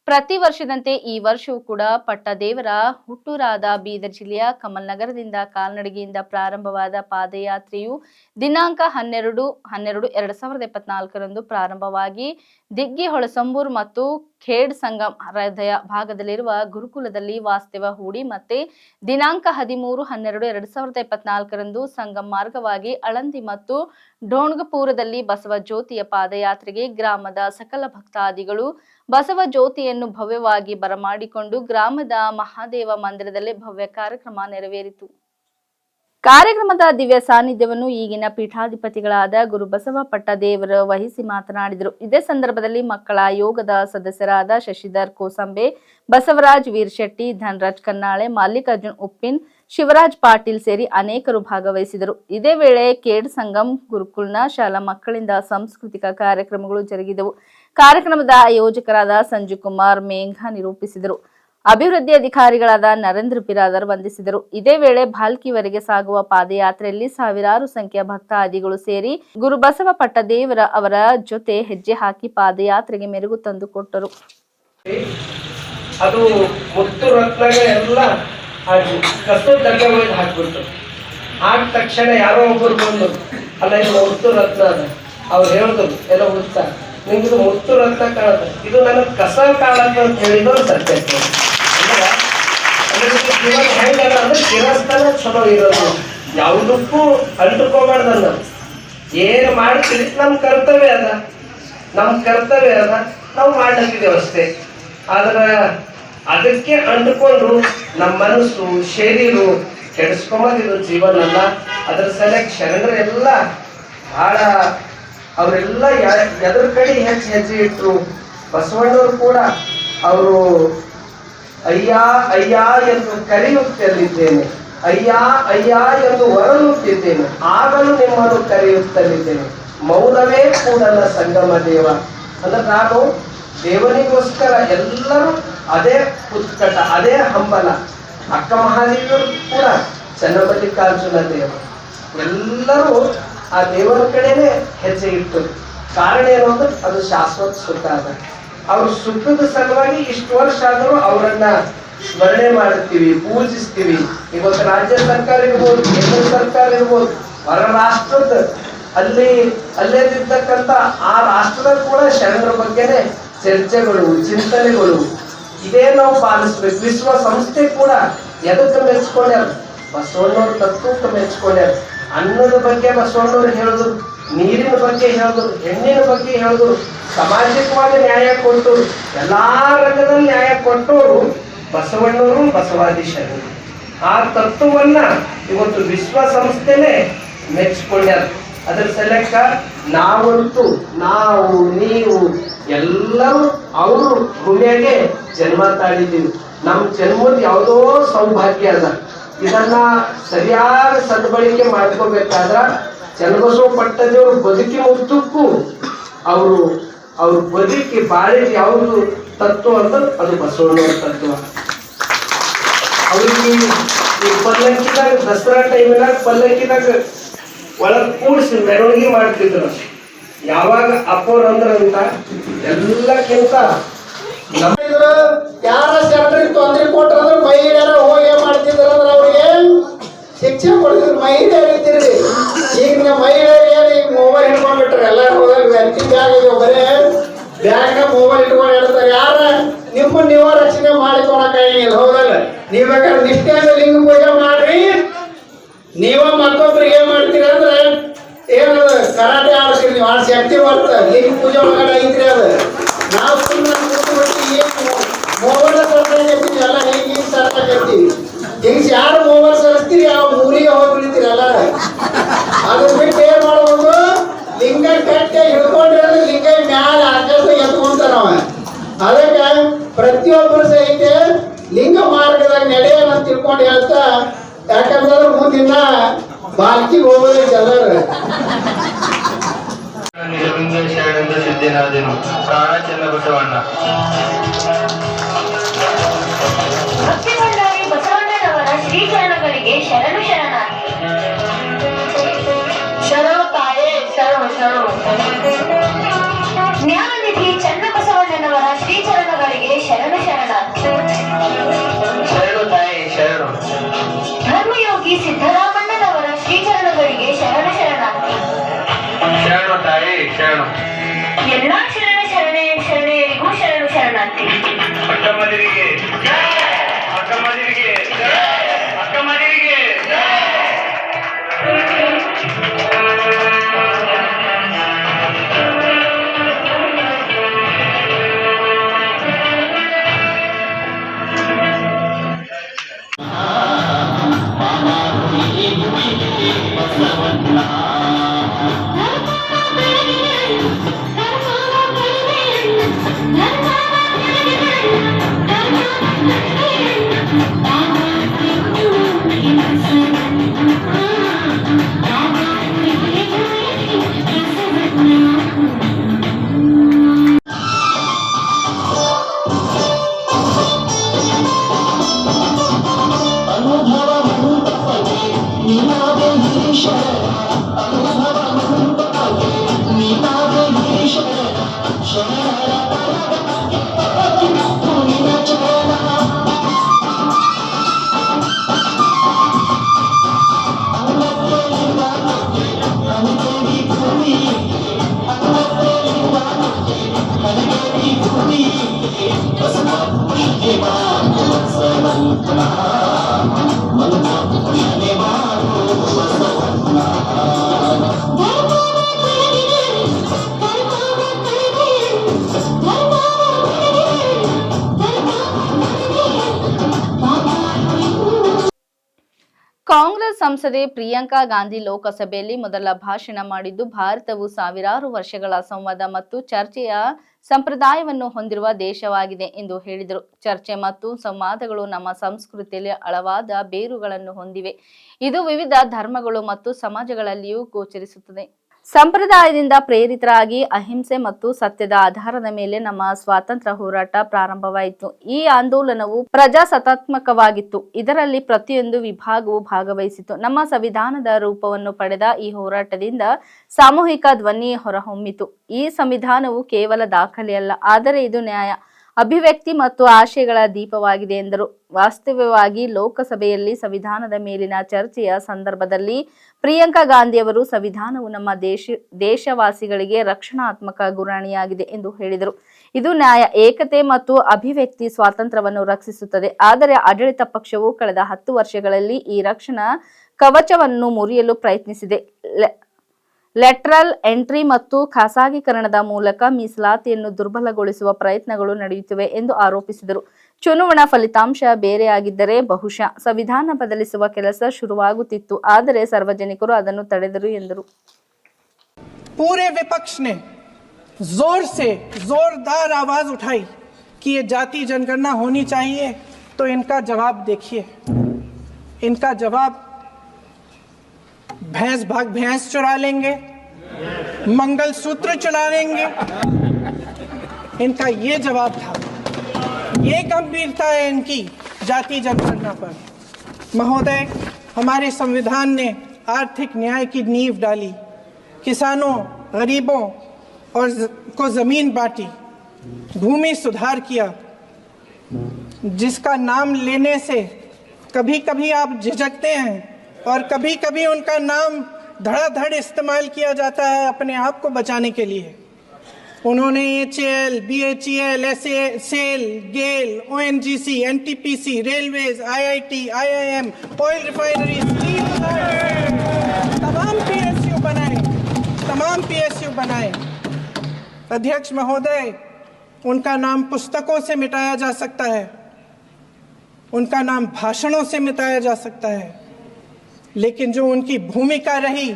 ಪ್ರತಿ ವರ್ಷದಂತೆ ಈ ವರ್ಷವೂ ಕೂಡ ಪಟ್ಟದೇವರ ಹುಟ್ಟೂರಾದ ಬೀದರ್ ಜಿಲ್ಲೆಯ ಕಮಲ್ ನಗರದಿಂದ ಕಾಲ್ನಡಿಗೆಯಿಂದ ಪ್ರಾರಂಭವಾದ ಪಾದಯಾತ್ರೆಯು ದಿನಾಂಕ ಹನ್ನೆರಡು ಹನ್ನೆರಡು, ಎರಡ್ ಸಾವಿರದ ಇಪ್ಪತ್ನಾಲ್ಕರಂದು ಪ್ರಾರಂಭವಾಗಿ ದಿಗ್ಗಿ ಹೊಳಸಂಬೂರ್ ಮತ್ತು ಖೇಡ್ ಸಂಗಮ್ ಹೃದಯ ಭಾಗದಲ್ಲಿರುವ ಗುರುಕುಲದಲ್ಲಿ ವಾಸ್ತವ್ಯ ಹೂಡಿ ಮತ್ತೆ ದಿನಾಂಕ ಹದಿಮೂರು ಹನ್ನೆರಡು ಎರಡು ಸಾವಿರದ ಇಪ್ಪತ್ನಾಲ್ಕರಂದು ಸಂಗಮ್ ಮಾರ್ಗವಾಗಿ ಅಳಂದಿ ಮತ್ತು ಡೋಣ್ಗಪುರದಲ್ಲಿ ಬಸವ ಜ್ಯೋತಿಯ ಪಾದಯಾತ್ರೆಗೆ ಗ್ರಾಮದ ಸಕಲ ಭಕ್ತಾದಿಗಳು ಬಸವ ಜ್ಯೋತಿಯನ್ನು ಭವ್ಯವಾಗಿ ಬರಮಾಡಿಕೊಂಡು ಗ್ರಾಮದ ಮಹಾದೇವ ಮಂದಿರದಲ್ಲಿ ಭವ್ಯ ಕಾರ್ಯಕ್ರಮ ನೆರವೇರಿತು. ಕಾರ್ಯಕ್ರಮದ ದಿವ್ಯ ಸಾನ್ನಿಧ್ಯವನ್ನು ಈಗಿನ ಪೀಠಾಧಿಪತಿಗಳಾದ ಗುರು ಬಸವ ಪಟ್ಟದೇವರು ವಹಿಸಿ ಮಾತನಾಡಿದರು. ಇದೇ ಸಂದರ್ಭದಲ್ಲಿ ಮಕ್ಕಳ ಯೋಗದ ಸದಸ್ಯರಾದ ಶಶಿಧರ್ ಕೋಸಂಬೆ, ಬಸವರಾಜ್ ವೀರಶೆಟ್ಟಿ, ಧನರಾಜ್ ಕನ್ನಾಳೆ, ಮಲ್ಲಿಕಾರ್ಜುನ್ ಉಪ್ಪಿನ್, ಶಿವರಾಜ್ ಪಾಟೀಲ್ ಸೇರಿ ಅನೇಕರು ಭಾಗವಹಿಸಿದರು. ಇದೇ ವೇಳೆ ಕೇಡ್ ಸಂಗಮ್ ಗುರುಕುಲ್ನ ಶಾಲಾ ಮಕ್ಕಳಿಂದ ಸಾಂಸ್ಕೃತಿಕ ಕಾರ್ಯಕ್ರಮಗಳು ಜರುಗಿದವು. ಕಾರ್ಯಕ್ರಮದ ಆಯೋಜಕರಾದ ಸಂಜು ಕುಮಾರ್ ಮೇಘ ನಿರೂಪಿಸಿದರು. ಅಭಿವೃದ್ಧಿ ಅಧಿಕಾರಿಗಳಾದ ನರೇಂದ್ರ ಬಿರಾದರ್ ವಂದಿಸಿದರು. ಇದೇ ವೇಳೆ ಭಾಲ್ಕಿವರೆಗೆ ಸಾಗುವ ಪಾದಯಾತ್ರೆಯಲ್ಲಿ ಸಾವಿರಾರು ಸಂಖ್ಯೆಯ ಭಕ್ತಾದಿಗಳು ಸೇರಿ ಗುರುಬಸವ ಪಟ್ಟದೇವರ ಅವರ ಜೊತೆ ಹೆಜ್ಜೆ ಹಾಕಿ ಪಾದಯಾತ್ರೆಗೆ ಮೆರುಗು ತಂದುಕೊಟ್ಟರು ಅದು ಮುತ್ತು ಆದ ತಕ್ಷಣ ಯಾರೋ ಒಬ್ಬರು ಬಂದು ಅಲ್ಲ ರತ್ನ ಅವ್ರು ಹೇಳಿದ್ರು, ಎಲ್ಲ ಮುತ್ತ ನಿಮ್ದು ಮುತ್ತು ರಕ್ತ ಕಾಳದ ಇದು ನನಗೆ ಕಸ ಕಾರಣ ಅಂತ ಹೇಳಿದ್ರು ಸತ್ಯ ಅಂದ್ರೆ ಅಂದ್ರೆ ಶಿರಸ್ತನ ಚಲೋ ಇರೋದು. ಯಾವುದಕ್ಕೂ ಅಂಟುಕೋಬಾರ್ದನ್ನ. ಏನು ತಿಳಿಸ್ ನಮ್ಮ ಕರ್ತವ್ಯ ಅದ. ನಮ್ಮ ಕರ್ತವ್ಯ ಅದ. ನಾವು ಮಾಡ್ಲತ್ತಿದ್ದೇವೆ ಅಷ್ಟೇ. ಆದ್ರೆ ಅದಕ್ಕೆ ಅಂಟುಕೊಂಡು ನಮ್ಮ ಮನಸ್ಸು, ಶರೀರು ಕೆಡಿಸ್ಕೊಂಬಂದಿದ್ದು ಜೀವನ ಅಲ್ಲ ಅದ್ರ ಸಲ ಶರಣರೆಲ್ಲ ಎಲ್ಲ ಬಹಳ ಅವರೆಲ್ಲ ಎದ್ರ ಕಡೆ ಹೆಚ್ಚು ಹೆಜ್ಜೆ ಇಟ್ರು. ಬಸವಣ್ಣವರು ಕೂಡ ಅವರು, ಅಯ್ಯ ಅಯ್ಯ ಎಂದು ಕರೆಯುತ್ತಲಿದ್ದೇನೆ. ಅಯ್ಯ ಅಯ್ಯ ಎಂದು ಹೊರಲುತ್ತಿದ್ದೇನೆ. ಆಗಲೂ ನಿಮ್ಮನ್ನು ಕರೆಯುತ್ತಲಿದ್ದೇನೆ. ಮೌನವೇ ಕೂಡಲ ಸಂಗಮ ದೇವ. ಅಂದ್ರೆ ನಾನು ದೇವನಿಗೋಸ್ಕರ ಎಲ್ಲರೂ ಅದೇ ಉತ್ಕಟ, ಅದೇ ಹಂಬಲ. ಅಕ್ಕ ಮಹಾದೇವರು ಕೂಡ ಚನ್ನಮಲ್ಲಿಕಾರ್ಜುನ ದೇವ. ಎಲ್ಲರೂ ಆ ದೇವರ ಕಡೆನೆ ಹೆಜ್ಜೆ ಇಟ್ಟು ಕಾರಣ ಏನು ಅಂದ್ರೆ ಅದು ಶಾಶ್ವತ ಸುಖ ಅದ. ಅವ್ರ ಸುಖದ ಸಲುವಾಗಿ ಇಷ್ಟು ವರ್ಷ ಆದರೂ ಅವರನ್ನ ಸ್ಮರಣೆ ಮಾಡುತ್ತೀವಿ, ಪೂಜಿಸ್ತೀವಿ. ಇವತ್ತು ರಾಜ್ಯ ಸರ್ಕಾರ ಇರ್ಬೋದು, ಕೇಂದ್ರ ಸರ್ಕಾರ ಇರ್ಬೋದು ಹೊರ ರಾಷ್ಟ್ರದ ಅಲ್ಲಿ ಅಲ್ಲೇದಿರ್ತಕ್ಕಂಥ ಆ ರಾಷ್ಟ್ರದ ಕೂಡ ಶರಣರ ಬಗ್ಗೆನೆ ಚರ್ಚೆಗಳು, ಚಿಂತನೆಗಳು. ಇದೇ ನಾವು ಪಾಲಿಸ್ಬೇಕು. ವಿಶ್ವಸಂಸ್ಥೆ ಕೂಡ ಎದಕ್ಕೆ ಮೆಚ್ಕೊಂಡ್ಯಾರ? ಬಸವಣ್ಣವ್ರ ತತ್ವಕ್ಕೆ ಮೆಚ್ಕೊಂಡ್ಯಾರ. ಅನ್ನದ ಬಗ್ಗೆ ಬಸವಣ್ಣವ್ರು ಹೇಳಿದ್ರು ನೀರಿನ ಬಗ್ಗೆ ಹೇಳಿದ್ರು ಹೆಣ್ಣಿನ ಬಗ್ಗೆ ಹೇಳಿದ್ರು ಸಾಮಾಜಿಕವಾಗಿ ನ್ಯಾಯ ಕೊಟ್ಟು, ಎಲ್ಲಾ ರಂಗದಲ್ಲಿ ನ್ಯಾಯ ಕೊಟ್ಟವರು ಬಸವಣ್ಣವರು ಬಸವಾದಿ ಶರಣರು ಆ ತತ್ವವನ್ನ ಇವತ್ತು ವಿಶ್ವಸಂಸ್ಥೆನೆ ಮೆಚ್ಚಿಕೊಂಡ್ಯಾರ. ಅದ್ರ ಸಲಕ್ಕ ನಾವಂತೂ, ನಾವು, ನೀವು, ಎಲ್ಲರೂ ಅವರು ಭೂಮಿಯಾಗೆ ಜನ್ಮ ತಾಳಿದ್ದೀವಿ. ನಮ್ಮ ಜನ್ಮದ ಯಾವುದೋ ಸೌಭಾಗ್ಯ ಅದ. ಇದನ್ನ ಸರಿಯಾದ ಸದ್ಬಳಕೆ ಮಾಡ್ಕೋಬೇಕಾದ್ರ ಚನ್ನಬಸವ ಪಟ್ಟದವರು ಬದುಕಿ ಉದ್ದಕ್ಕೂ ಅವರು, ಅವ್ರ ಬದುಕಿ ಬಾಳಿದ ಯಾವುದು ತತ್ವ ಅಂದ್ರೆ ಅದು ಬಸವಣ್ಣ ತತ್ವ. ಅವ್ರಿಗೆ ಈ ಪಲ್ಲಕ್ಕಿದಾಗ, ದಸರಾ ಟೈಮಿನಾಗ ಪಲ್ಲಕ್ಕಿದಾಗ ಒಳಗ್ ಕೂಡಿಸಿ ಮೆರವಣಿಗೆ ಮಾಡ್ತಿದ್ರು. ಯಾವಾಗ ಅಪ್ಪೋರ್ ಅಂದ್ರಂತ, ಎಲ್ಲಕ್ಕಿಂತ ನಮ್ಮ ಯಾರ ಶಿಕ್ಷೆ ಕೊಡ್ತೀವಿ ಮಹಿಳೆಯರು ಹೇಳ್ತೀರಿ ಈಗ ನಮ್ಮ ಮಹಿಳೆಯರು ಏನು, ಈಗ ಮೊಬೈಲ್ ಹಿಡ್ಕೊಂಡ್ಬಿಟ್ರೆ, ಎಲ್ಲರೂ ಹೋದಾಗ ಬ್ಯಾಗ್ ಇದೆ ಬರೇ ಬ್ಯಾಂಕ್ ಮೊಬೈಲ್ ಇಟ್ಕೊಂಡು ಹೇಳ್ತಾರೆ, ಯಾರ ನಿಮ್ಮ ನೀವ ರಕ್ಷಣೆ ಮಾಡಿಕೊಳಕಾಗಿಲ್ಲ ಹೌದಲ್ಲ? ನೀವು ಬೇಕಾದ್ರೆ ನಿಷ್ಠೆಯಿಂದ ಲಿಂಗ ಪೂಜೆ ಮಾಡ್ರಿ. ನೀವ ಮತ್ತೊಬ್ರಿಗೆ ಏನ್ ಮಾಡ್ತೀರಿ ಅಂದ್ರೆ ಏನು ಕರಾಟೆ ಆಡ್ತೀರಿ, ನೀವು ಆ ಶಕ್ತಿ ಬರ್ತಾರೆ ಲಿಂಗ ಪೂಜೆ ಶರಣ ಶರಣಾರ್ಥಿ ಶರಣು ತಾಯಿ ಶರಣು. ಧರ್ಮಯೋಗಿ ಸಿದ್ದರಾಮಣ್ಣನವರ ಶ್ರೀಚರಣಗಳಿಗೆ ಶರಣ ಶರಣ ಶರಣು ತಾಯಿ ಶರಣು. ಎಲ್ಲಾ ಶರಣ ಶರಣೆ ಶರಣೆಯರಿಗೂ ಶರಣು ಶರಣಾರ್ಥಿ ಅಕ್ಕಮ್ಮದಿರಿಗೆ ಸಂಸದೆ ಪ್ರಿಯಾಂಕಾ ಗಾಂಧಿ ಲೋಕಸಭೆಯಲ್ಲಿ ಮೊದಲ ಭಾಷಣ ಮಾಡಿದ್ದು, ಭಾರತವು ಸಾವಿರಾರು ವರ್ಷಗಳ ಸಂವಾದ ಮತ್ತು ಚರ್ಚೆಯ ಸಂಪ್ರದಾಯವನ್ನು ಹೊಂದಿರುವ ದೇಶವಾಗಿದೆ ಎಂದು ಹೇಳಿದರು. ಚರ್ಚೆ ಮತ್ತು ಸಂವಾದಗಳು ನಮ್ಮ ಸಂಸ್ಕೃತಿಯಲ್ಲಿ ಆಳವಾದ ಬೇರುಗಳನ್ನು ಹೊಂದಿವೆ. ಇದು ವಿವಿಧ ಧರ್ಮಗಳು ಮತ್ತು ಸಮಾಜಗಳಲ್ಲಿಯೂ ಗೋಚರಿಸುತ್ತದೆ. ಸಂಪ್ರದಾಯದಿಂದ ಪ್ರೇರಿತರಾಗಿ ಅಹಿಂಸೆ ಮತ್ತು ಸತ್ಯದ ಆಧಾರದ ಮೇಲೆ ನಮ್ಮ ಸ್ವಾತಂತ್ರ್ಯ ಹೋರಾಟ ಪ್ರಾರಂಭವಾಯಿತು. ಈ ಆಂದೋಲನವು ಪ್ರಜಾಸತ್ತಾತ್ಮಕವಾಗಿತ್ತು. ಇದರಲ್ಲಿ ಪ್ರತಿಯೊಂದು ವಿಭಾಗವು ಭಾಗವಹಿಸಿತು. ನಮ್ಮ ಸಂವಿಧಾನದ ರೂಪವನ್ನು ಪಡೆದ ಈ ಹೋರಾಟದಿಂದ ಸಾಮೂಹಿಕ ಧ್ವನಿ ಹೊರಹೊಮ್ಮಿತು. ಈ ಸಂವಿಧಾನವು ಕೇವಲ ದಾಖಲೆಯಲ್ಲ, ಆದರೆ ಇದು ನ್ಯಾಯ. ಅಭಿವ್ಯಕ್ತಿ ಮತ್ತು ಆಶಯಗಳ ದೀಪವಾಗಿದೆ ಎಂದರು. ವಾಸ್ತವವಾಗಿ ಲೋಕಸಭೆಯಲ್ಲಿ ಸಂವಿಧಾನದ ಮೇಲಿನ ಚರ್ಚೆಯ ಸಂದರ್ಭದಲ್ಲಿ ಪ್ರಿಯಾಂಕಾ ಗಾಂಧಿಯವರು ಸಂವಿಧಾನವು ನಮ್ಮ ದೇಶ, ದೇಶವಾಸಿಗಳಿಗೆ ರಕ್ಷಣಾತ್ಮಕ ಗುರಾಣಿಯಾಗಿದೆ ಎಂದು ಹೇಳಿದರು. ಇದು ನ್ಯಾಯ, ಏಕತೆ ಮತ್ತು ಅಭಿವ್ಯಕ್ತಿ ಸ್ವಾತಂತ್ರ್ಯವನ್ನು ರಕ್ಷಿಸುತ್ತದೆ. ಆದರೆ ಆಡಳಿತ ಪಕ್ಷವು ಕಳೆದ ಹತ್ತು ವರ್ಷಗಳಲ್ಲಿ ಈ ರಕ್ಷಣಾ ಕವಚವನ್ನು ಮುರಿಯಲು ಪ್ರಯತ್ನಿಸಿದೆ. ಲೆಟ್ರಲ್ ಎಂಟ್ರಿ ಮತ್ತು ಖಾಸಗೀಕರಣದ ಮೂಲಕ ಮೀಸಲಾತಿಯನ್ನು ದುರ್ಬಲಗೊಳಿಸುವ ಪ್ರಯತ್ನಗಳು ನಡೆಯುತ್ತಿವೆ ಎಂದು ಆರೋಪಿಸಿದರು ಚುನಾವಣಾ ಫಲಿತಾಂಶ ಬೇರೆಯಾಗಿದ್ದರೆ ಬಹುಶಃ ಸಂವಿಧಾನ ಬದಲಿಸುವ ಕೆಲಸ ಶುರುವಾಗುತ್ತಿತ್ತು ಆದರೆ ಸಾರ್ವಜನಿಕರು ಅದನ್ನು ತಡೆದರು ಎಂದರು पूरे विपक्ष ने जोर से जोरदार आवाज उठाई कि ये जाति जनगणना होनी चाहिए तो इनका जवाब देखिए इनका जवाब भैंस भाग, भैंस चुरा लेंगे। मंगल सूत्र चुरा लेंगे। इनका ये जवाब था। ये गंभीरता है इनकी जाति जनगणना पर। महोदय, हमारे संविधान ने आर्थिक न्याय की नींव डाली। किसानों, गरीबों और को ज़मीन बांटी। भूमि सुधार किया। जिसका नाम लेने से कभी कभी आप झिझकते हैं। और कभी कभी उनका नाम धड़ाधड़ इस्तेमाल किया जाता है अपने आप को बचाने के लिए। उन्होंने H L B H E L S A SAIL GAIL O N G C N T P C railways I I T I I M oil refinery, तमाम पी एस यू बनाए, तमाम पी एस यू बनाए। अध्यक्ष महोदय, उनका नाम पुस्तकों से मिटाया जा सकता है। उनका नाम भाषणों से मिटाया जा सकता है। लेकिन जो उनकी भूमिका रही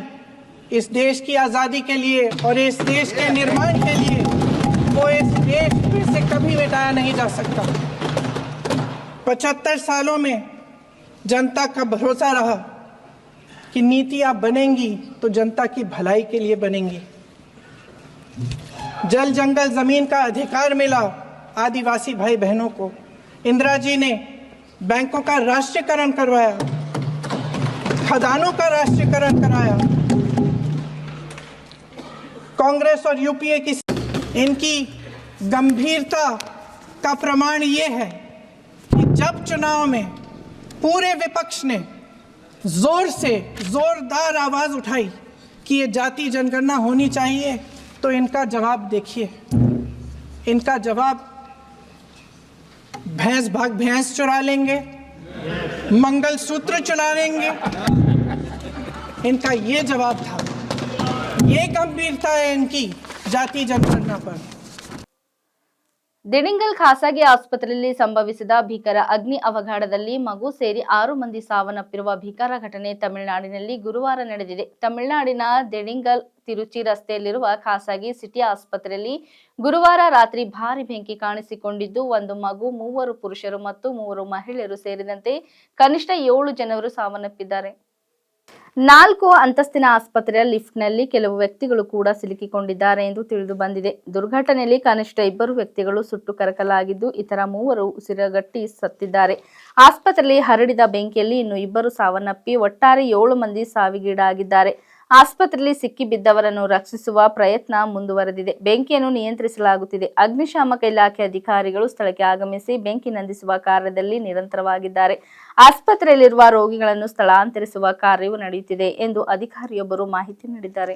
इस देश की आज़ादी के लिए और इस देश के निर्माण के लिए, वो इस देश से कभी मिटाया नहीं जा सकता। पचहत्तर सालों में जनता का भरोसा रहा कि नीतियाँ बनेंगी तो जनता की भलाई के लिए बनेंगी। जल जंगल ज़मीन का अधिकार मिला आदिवासी भाई बहनों को। इंदिरा जी ने बैंकों का राष्ट्रीयकरण करवाया। खदानों का राष्ट्रीयकरण कराया। कांग्रेस और यूपीए की इनकी गंभीरता का प्रमाण ये है कि जब चुनाव में पूरे विपक्ष ने ज़ोर से जोरदार आवाज़ उठाई कि ये जाति जनगणना होनी चाहिए तो इनका जवाब देखिए। इनका जवाब भैंस भाग भैंस चुरा लेंगे। मंगल सूत्र चुरा लेंगे इनका ये जवाब था। ये गंभीरता है इनकी जाति जनगणना पर। ದಿಣಿಂಗಲ್ ಖಾಸಗಿ ಆಸ್ಪತ್ರೆಯಲ್ಲಿ ಸಂಭವಿಸಿದ ಭೀಕರ ಅಗ್ನಿ ಅವಘಡದಲ್ಲಿ ಮಗು ಸೇರಿ ಆರು ಮಂದಿ ಸಾವನ್ನಪ್ಪಿರುವ ಭೀಕರ ಘಟನೆ ತಮಿಳುನಾಡಿನಲ್ಲಿ ಗುರುವಾರ ನಡೆದಿದೆ. ತಮಿಳುನಾಡಿನ ದಿಣಿಂಗಲ್ ತಿರುಚಿ ರಸ್ತೆಯಲ್ಲಿರುವ ಖಾಸಗಿ ಸಿಟಿ ಆಸ್ಪತ್ರೆಯಲ್ಲಿ ಗುರುವಾರ ರಾತ್ರಿ ಭಾರಿ ಬೆಂಕಿ ಕಾಣಿಸಿಕೊಂಡಿದ್ದು, ಒಂದು ಮಗು, ಮೂವರು ಪುರುಷರು ಮತ್ತು ಮೂವರು ಮಹಿಳೆಯರು ಸೇರಿದಂತೆ ಕನಿಷ್ಠ ಏಳು ಜನರು ಸಾವನ್ನಪ್ಪಿದ್ದಾರೆ. ನಾಲ್ಕು ಅಂತಸ್ತಿನ ಆಸ್ಪತ್ರೆಯ ಲಿಫ್ಟ್ನಲ್ಲಿ ಕೆಲವು ವ್ಯಕ್ತಿಗಳು ಕೂಡ ಸಿಲುಕಿಕೊಂಡಿದ್ದಾರೆ ಎಂದು ತಿಳಿದು ಬಂದಿದೆ. ದುರ್ಘಟನೆಯಲ್ಲಿ ಕನಿಷ್ಠ ಇಬ್ಬರು ವ್ಯಕ್ತಿಗಳು ಸುಟ್ಟು ಕರಕಲಾಗಿದ್ದು, ಇತರ ಮೂವರು ಉಸಿರುಗಟ್ಟಿ ಸತ್ತಿದ್ದಾರೆ. ಆಸ್ಪತ್ರೆಯಲ್ಲಿ ಹರಡಿದ ಬೆಂಕಿಯಲ್ಲಿ ಇನ್ನು ಇಬ್ಬರು ಸಾವನ್ನಪ್ಪಿ, ಒಟ್ಟಾರೆ ಏಳು ಮಂದಿ ಸಾವಿಗೀಡಾಗಿದ್ದಾರೆ. ಆಸ್ಪತ್ರೆಯಲ್ಲಿ ಸಿಕ್ಕಿಬಿದ್ದವರನ್ನು ರಕ್ಷಿಸುವ ಪ್ರಯತ್ನ ಮುಂದುವರೆದಿದೆ. ಬೆಂಕಿಯನ್ನು ನಿಯಂತ್ರಿಸಲಾಗುತ್ತಿದೆ. ಅಗ್ನಿಶಾಮಕ ಇಲಾಖೆ ಅಧಿಕಾರಿಗಳು ಸ್ಥಳಕ್ಕೆ ಆಗಮಿಸಿ ಬೆಂಕಿ ನಂದಿಸುವ ಕಾರ್ಯದಲ್ಲಿ ನಿರಂತರವಾಗಿದ್ದಾರೆ. ಆಸ್ಪತ್ರೆಯಲ್ಲಿರುವ ರೋಗಿಗಳನ್ನು ಸ್ಥಳಾಂತರಿಸುವ ಕಾರ್ಯವು ನಡೆಯುತ್ತಿದೆ ಎಂದು ಅಧಿಕಾರಿಯೊಬ್ಬರು ಮಾಹಿತಿ ನೀಡಿದ್ದಾರೆ.